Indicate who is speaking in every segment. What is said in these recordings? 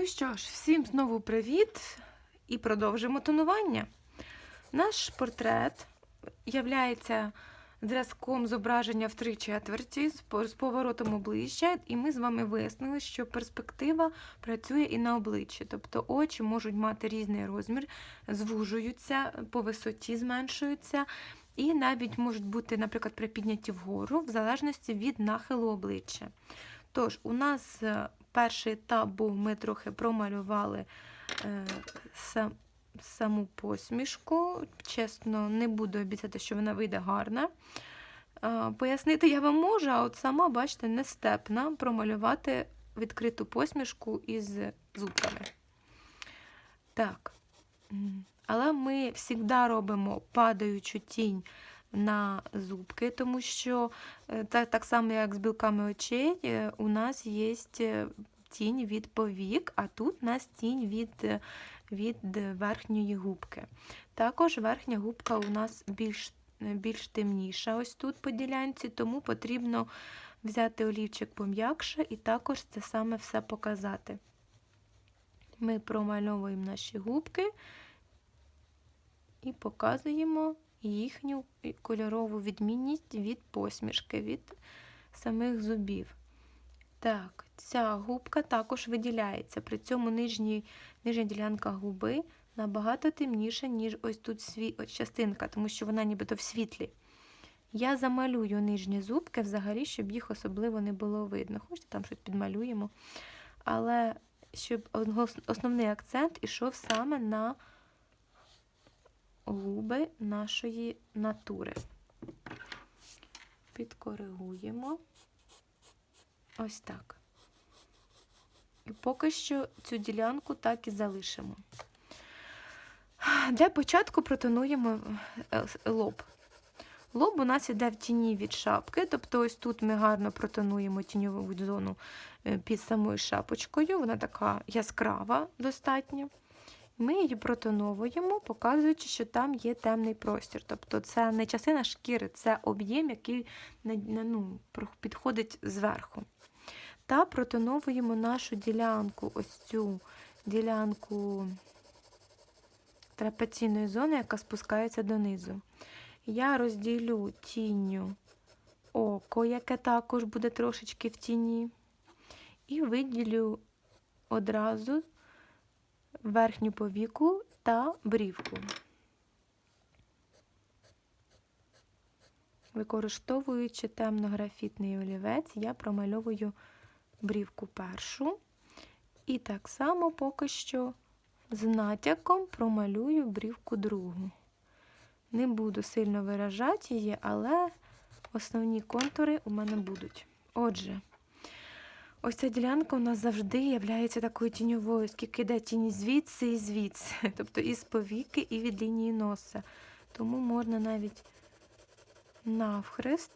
Speaker 1: Ну що ж, всім знову привіт і продовжимо тонування. Наш портрет являється зразком зображення в три четверті з поворотом обличчя, і ми з вами вияснили, що перспектива працює і на обличчі. Тобто очі можуть мати різний розмір, звужуються, по висоті зменшуються, і навіть можуть бути, наприклад, припідняті вгору, в залежності від нахилу обличчя. Тож, у нас е, перший етап був, ми трохи промалювали е, сам, саму посмішку. Чесно, не буду обіцяти, що вона вийде гарна. Е, пояснити я вам можу, а от сама, бачите, нестепна промалювати відкриту посмішку із зубками. Так. Але ми завжди робимо падаючу тінь на зубки, тому що е, так, так само, як з білками очей, е, у нас є тінь від повік, а тут у нас тінь від, е, від верхньої губки. Також верхня губка у нас більш, е, більш темніша ось тут по ділянці, тому потрібно взяти олівчик пом'якше і також це саме все показати. Ми промальовуємо наші губки і показуємо їхню кольорову відмінність від посмішки, від самих зубів. Так, ця губка також виділяється. При цьому нижній, нижня ділянка губи набагато темніша, ніж ось тут сві... ось частинка, тому що вона нібито в світлі. Я замалюю нижні зубки взагалі, щоб їх особливо не було видно. Хочете, там щось підмалюємо. Але щоб основний акцент ішов саме на губи нашої натури. Підкоригуємо ось так. І поки що цю ділянку так і залишимо. Для початку протонуємо е, лоб. Лоб у нас іде в тіні від шапки, тобто ось тут ми гарно протонуємо тіньову зону е, під самою шапочкою, вона така яскрава достатньо. Ми її протоновуємо, показуючи, що там є темний простір. Тобто це не частина шкіри, це об'єм, який ну, підходить зверху. Та протоновуємо нашу ділянку, ось цю ділянку трапеційної зони, яка спускається донизу. Я розділю тінню око, яке також буде трошечки в тіні, і виділю одразу верхню повіку та брівку. Використовуючи темно-графітний олівець, я промальовую брівку першу. І так само поки що з натяком промалюю брівку другу. Не буду сильно виражати її, але основні контури у мене будуть. Отже, ось ця ділянка у нас завжди є такою тіньовою, оскільки йде тінь звідси і звідси, тобто і з повіки, і від лінії носа. Тому можна навіть навхрест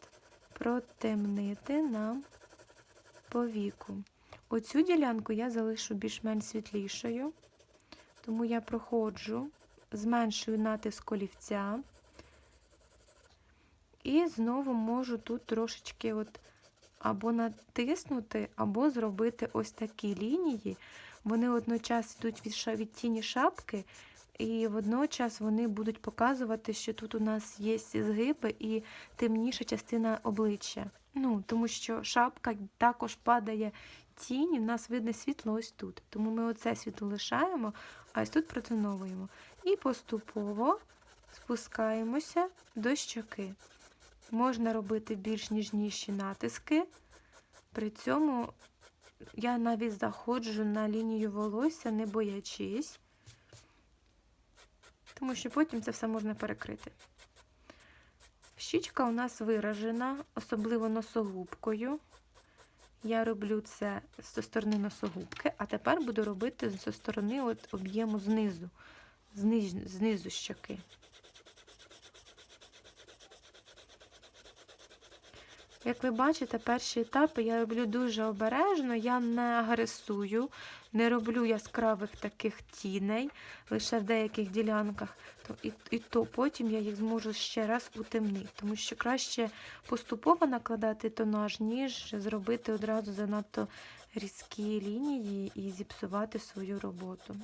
Speaker 1: протемнити нам повіку. Оцю ділянку я залишу більш-менш світлішою, тому я проходжу, зменшую натиск олівця. І знову можу тут трошечки от або натиснути, або зробити ось такі лінії. Вони одночас йдуть від, тіні шапки, і водночас вони будуть показувати, що тут у нас є згиби і темніша частина обличчя. Ну, Тому що шапка також падає тінь, і в нас видне світло ось тут. Тому ми оце світло лишаємо, а ось тут протоновуємо. І поступово спускаємося до щоки. Можна робити більш ніжніші натиски. При цьому я навіть заходжу на лінію волосся, не боячись, тому що потім це все можна перекрити. Щічка у нас виражена, особливо носогубкою. Я роблю це зі сторони носогубки, а тепер буду робити зі сторони об'єму знизу, знизу щоки. Як ви бачите, перші етапи я роблю дуже обережно, я не агресую, не роблю яскравих таких тіней, лише в деяких ділянках, і, і то потім я їх зможу ще раз утемнити, тому що краще поступово накладати тонаж, ніж зробити одразу занадто різкі лінії і зіпсувати свою роботу.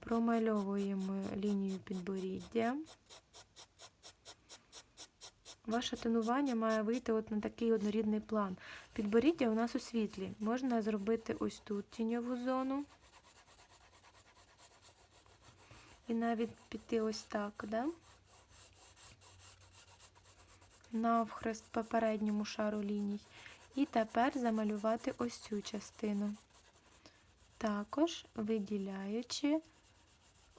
Speaker 1: Промальовуємо лінію підборіддя. Ваше тонування має вийти от на такий однорідний план. Підборіддя у нас у світлі. Можна зробити ось тут тіньову зону. І навіть піти ось так, да? навхрест попередньому шару ліній. І тепер замалювати ось цю частину. Також виділяючи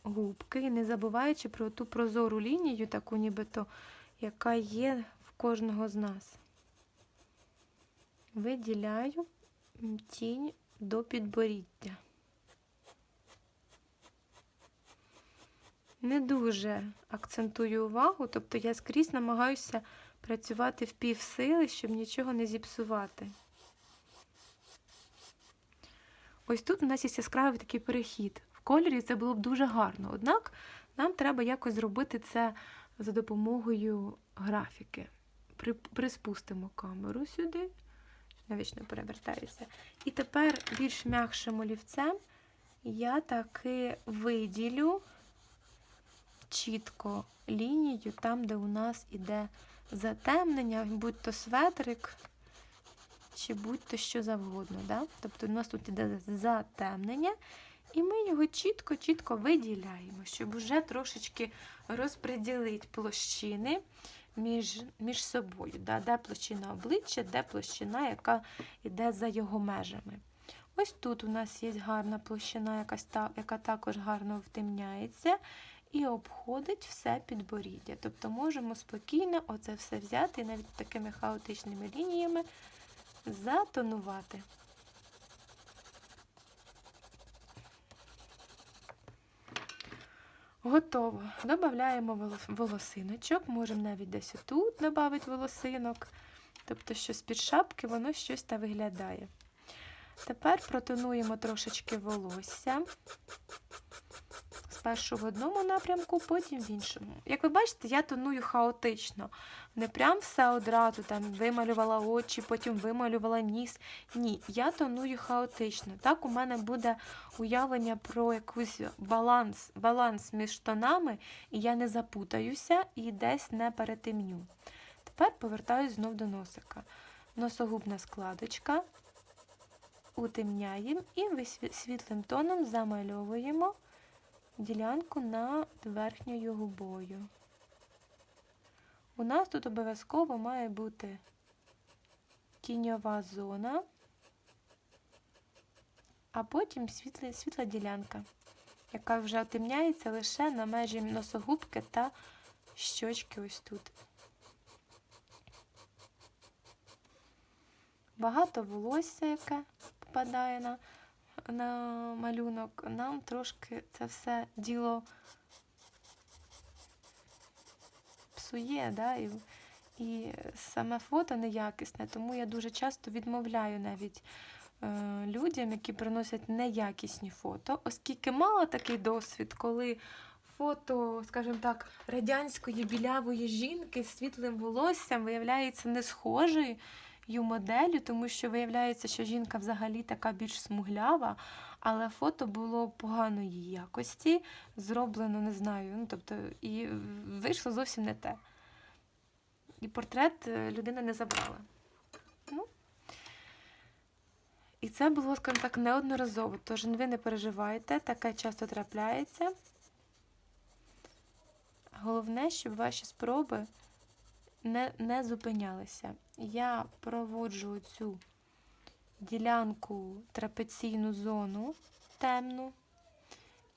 Speaker 1: губки не забуваючи про ту прозору лінію, таку нібито, яка є в кожного з нас. Виділяю тінь до підборіддя. Не дуже акцентую увагу, тобто я скрізь намагаюся працювати в півсили, щоб нічого не зіпсувати. Ось тут у нас є яскравий такий перехід. В кольорі це було б дуже гарно. Однак нам треба якось зробити це за допомогою графіки. При, приспустимо камеру сюди, навіть не перевертаюся. І тепер більш м'якшим олівцем я таки виділю чітко лінію там, де у нас іде затемнення, будь-то светрик, чи будь-то що завгодно. Да? Тобто у нас тут іде затемнення, і ми його чітко-чітко виділяємо, щоб уже трошечки розподілити площини між між собою. Да? Де площина обличчя, де площина, яка йде за його межами. Ось тут у нас є гарна площина, яка також гарно втемняється і обходить все підборіддя. Тобто можемо спокійно оце все взяти і навіть такими хаотичними лініями затонувати. Готово. Додаємо волосиночок, можемо навіть десь отут додати волосинок. Тобто, що з-під шапки воно щось та виглядає. Тепер протонуємо трошечки волосся. Спершу в одному напрямку, потім в іншому. Як ви бачите, я тоную хаотично. Не прям все одразу там вималювала очі, потім вималювала ніс. Ні, я тоную хаотично. Так у мене буде уявлення про якийсь баланс баланс між тонами, і я не запутаюся і десь не перетемню. Тепер повертаюсь знов до носика. Носогубна складочка, утемняємо і світлим тоном замальовуємо ділянку над верхньою губою. У нас тут обов'язково має бути тіньова зона, а потім світла, світла ділянка, яка вже отемняється лише на межі носогубки та щочки ось тут. Багато волосся, яке попадає на на малюнок, нам трошки це все діло псує, да? і, і саме фото неякісне, тому я дуже часто відмовляю навіть е, людям, які приносять неякісні фото, оскільки мала такий досвід, коли фото, скажімо так, радянської білявої жінки з світлим волоссям виявляється не схожою моделлю, тому що виявляється, що жінка взагалі така більш смуглява, але фото було поганої якості, зроблено, не знаю. ну, тобто, І вийшло зовсім не те. І портрет е, людина не забрала. Ну, І це було, скажімо так, неодноразово. Тож ви не переживайте, таке часто трапляється. Головне, щоб ваші спроби не не зупинялися. Я проводжу цю ділянку трапеційну зону темну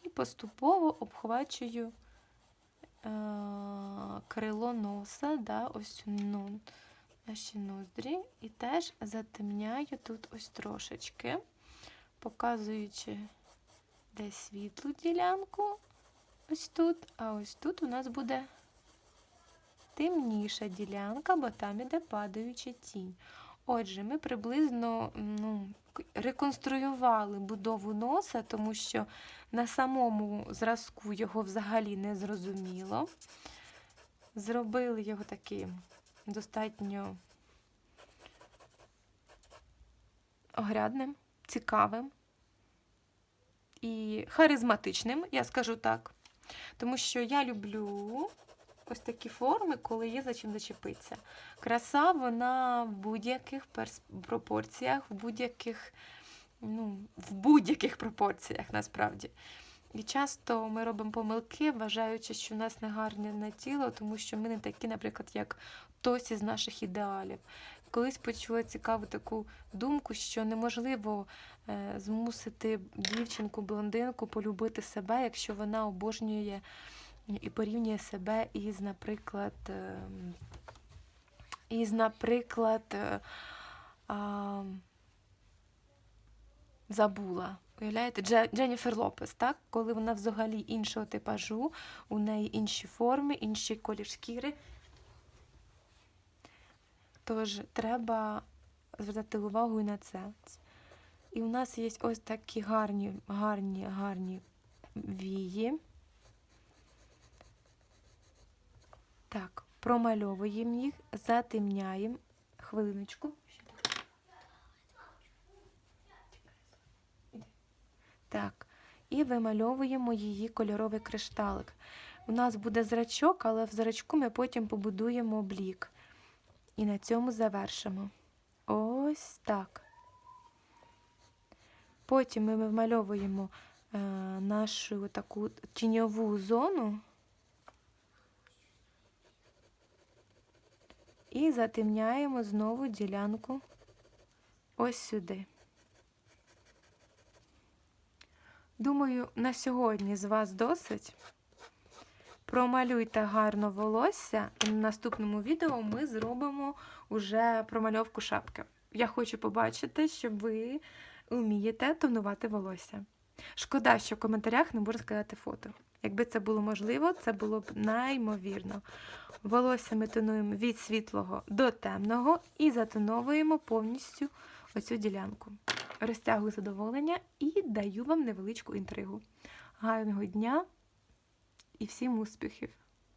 Speaker 1: і поступово обхвачую е, крило носа, да, ось ну, наші ноздрі, і теж затемняю тут ось трошечки, показуючи де світлу ділянку, ось тут, а ось тут у нас буде темніша ділянка, бо там іде падаюча тінь. Отже, ми приблизно ну, реконструювали будову носа, тому що на самому зразку його взагалі не зрозуміло. Зробили його таким достатньо огрядним, цікавим і харизматичним, я скажу так. Тому що я люблю ось такі форми, коли є за чим зачепитися. Краса, вона в будь-яких перс- пропорціях, в будь-яких, ну, в будь-яких пропорціях насправді. І часто ми робимо помилки, вважаючи, що в нас не гарне на тіло, тому що ми не такі, наприклад, як хтось із наших ідеалів. Колись почула цікаву таку думку, що неможливо е, змусити дівчинку-блондинку полюбити себе, якщо вона обожнює і порівнює себе із, наприклад, е, із, наприклад, е, а, забула. Уявляєте, Дже- Дженніфер Лопес, так? Коли вона взагалі іншого типажу, у неї інші форми, інший колір шкіри. Тож треба звертати увагу і на це. І у нас є ось такі гарні, гарні, гарні вії. Так, промальовуємо їх, затемняємо. Хвилиночку. Так, і вимальовуємо її кольоровий кришталик. У нас буде зрачок, але в зрачку ми потім побудуємо блік. І на цьому завершимо. Ось так. Потім ми вимальовуємо е, нашу таку тіньову зону і затемняємо знову ділянку ось сюди. Думаю, на сьогодні з вас досить. Промалюйте гарно волосся, і на наступному відео ми зробимо уже промальовку шапки. Я хочу побачити, що ви вмієте тонувати волосся. Шкода, що в коментарях не можу сказати фото. Якби це було можливо, це було б неймовірно. Волосся ми тонуємо від світлого до темного і затоновуємо повністю оцю ділянку. Розтягую задоволення і даю вам невеличку інтригу. Гарного дня і всім успіхів!